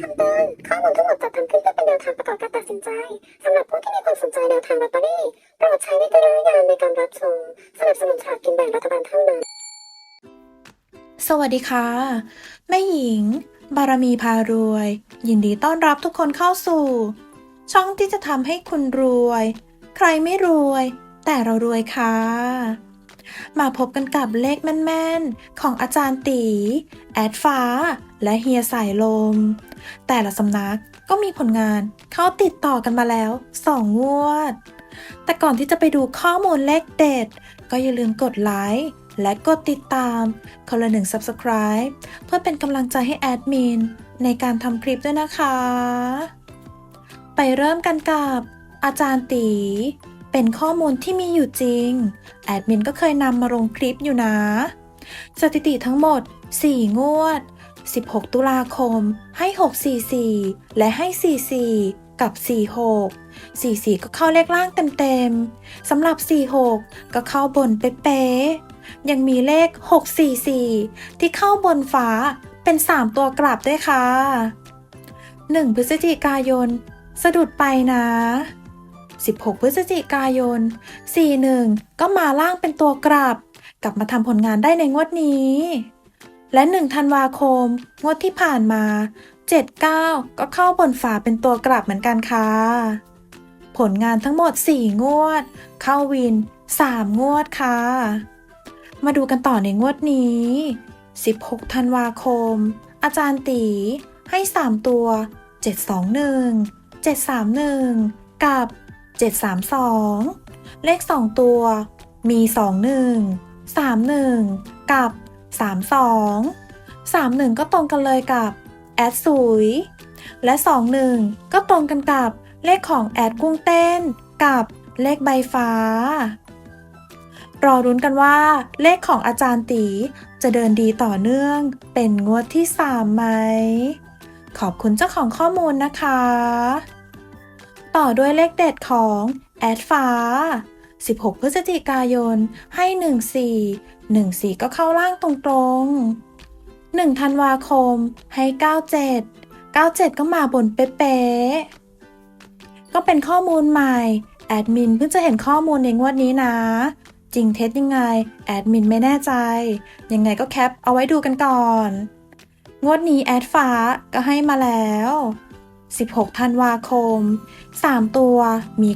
คำเตือนข้อมูลทั้งหมดจัดทำขึ้นเพื่อเป็นแนวทางประกอบการตัดสินใจสำหรับผู้ที่มีความสนใจแนวทางลอตเตอรี่โปรดใช้วิจารณญาณในการรับชมสนับสนุนฉากกินแบ่งรัฐบาลเท่านั้น สวัสดีค่ะ แม่หญิง บารมีพารวย ยินดีต้อนรับทุกคนเข้าสู่ ช่องที่จะทำให้คุณรวย ใครไม่รวย แต่เรารวยค่ะ มาพบกันกับเลขแม่นๆ ของอาจารย์ตี แอดฟ้า และเฮียสายลม แต่ละสำนักก็มีผลงานเข้าติดต่อกันมาแล้วสองงวด แต่ก่อนที่จะไปดูข้อมูลเลขเด็ด ก็อย่าลืมกดไลค์และกดติดตามคนละหนึ่ง Subscribe เพื่อเป็นกำลังใจให้แอดมิน ในการทำคลิปด้วยนะคะ ไปเริ่มกันกับอาจารย์ตี เป็นข้อมูลที่มีอยู่จริง แอดมินก็เคยนำมาลงคลิปอยู่นะ สถิติทั้งหมด 4 งวด 16 ตุลาคม ให้ 644 และให้ 44 กับ 46 44 ก็เข้าเลขล่างเต็มๆ สำหรับ 46 ก็เข้าบนเป๊ะๆ ยังมีเลข 644 ที่เข้าบนฟ้าเป็น 3 ตัวกลับด้วยค่ะ 1 พฤศจิกายน สะดุดไปนะ 16 พฤศจิกายน 41 ก็มาล่างเป็นตัวกลับ กลับมาทำผลงานได้ในงวดนี้ และ 1 ธันวาคม งวดที่ผ่านมา 79 ก็เข้าบนฝาเป็นตัวกลับเหมือนกันค่ะ ผลงานทั้งหมด 4 งวด เข้าวิน 3 งวดค่ะ มาดูกันต่อในงวดนี้ 16 ธันวาคม อาจารย์ตีให้ 3 ตัว 721 731 กับ 732 เลข 2 ตัว มี 21 31 กับ 32 31 ก็ตรงกันเลยกับแอดสุย และ 21 ก็ตรงกันกับเลขของแอดกุ้งเต้น กับเลขใบฟ้า รอรุ้นกันว่า เลขของอาจารย์ตีจะเดินดีต่อเนื่องเป็นงวดที่ 3 ไหม ขอบคุณเจ้าของข้อมูลนะคะ ต่อด้วยเลขเด็ดของแอดฟ้า 16 พฤศจิกายน ให้ 14 14 ก็เข้าล่างตรงๆ 1 ธันวาคม ให้ 97 97 ก็มาบนเป๊ะๆ ก็เป็นข้อมูลใหม่ แอดมินเพิ่งจะเห็นข้อมูลในงวดนี้นะ จริงเท็จยังไง แอดมินไม่แน่ใจ ยังไงก็แคปเอาไว้ดูกันก่อน งวดนี้แอดฟ้าก็ให้มาแล้ว 16 ธันวาคม 3 ตัวมี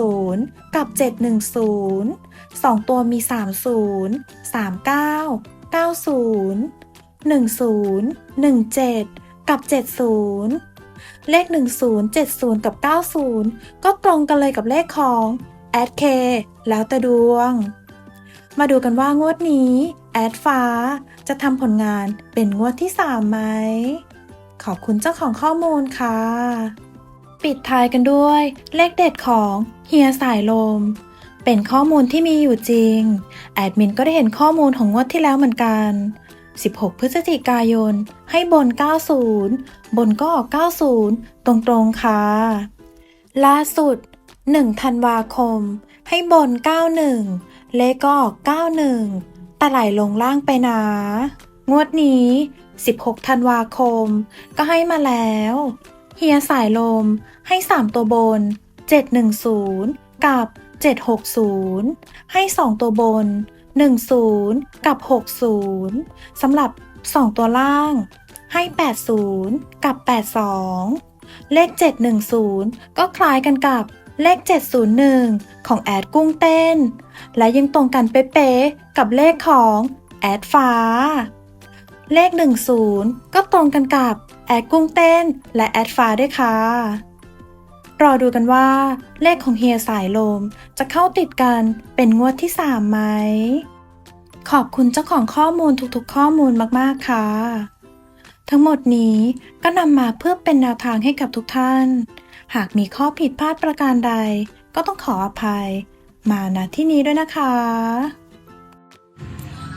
930 กับ 710 2 ตัวมี 30 39 90 10 17 กับ 70 เลข 10 70 กับ 90 ก็ตรงกันเลยกับเลขของแอดเคแล้วแต่ดวง มาดูกันว่างวดนี้ แอดฟ้าจะทำผลงานเป็นงวดที่ 3 ไหม ขอบคุณเจ้าของข้อมูลค่ะ ปิดท้ายกันด้วย เลขเด็ดของเฮียสายลม เป็นข้อมูลที่มีอยู่จริง แอดมินก็ได้เห็นข้อมูลของงวดที่แล้วเหมือนกัน 16 พฤศจิกายน ให้บน 90 บนก็ออก 90 ตรงๆค่ะ ล่าสุด 1 ธันวาคม ให้บน 91 เลขก็ออก 91 แต่ไหลลงล่างไปนะ งวดนี้ 16 ธันวาคม ก็ให้มาแล้ว เฮียสายลมให้ 3 ตัวบน 710 กับ 760 ให้ 2 ตัวบน 10 กับ 60 สำหรับ 2 ตัวล่าง ให้ 80 กับ 82 เลข 710 ก็คล้ายกันกับเลข 701 ของแอดกุ้งเต้น และยังตรงกันเป๊ะๆกับเลขของแอดฟ้า เลข 10 ก็ตรงกันกับแอดกุ้งเต้น และแอดฟ้าด้วยค่ะ รอดูกันว่าเลขของเฮียสายลมจะเข้าติดกันเป็นงวดที่ 3 ไหม ขอบคุณเจ้าของข้อมูลทุกๆข้อมูลมากๆค่ะ ทั้งหมดนี้ก็นำมาเพื่อเป็นแนวทางให้กับทุกท่าน หากมีข้อผิดพลาดประการใด ก็ต้องขออภัย มาณที่นี้ด้วยนะคะ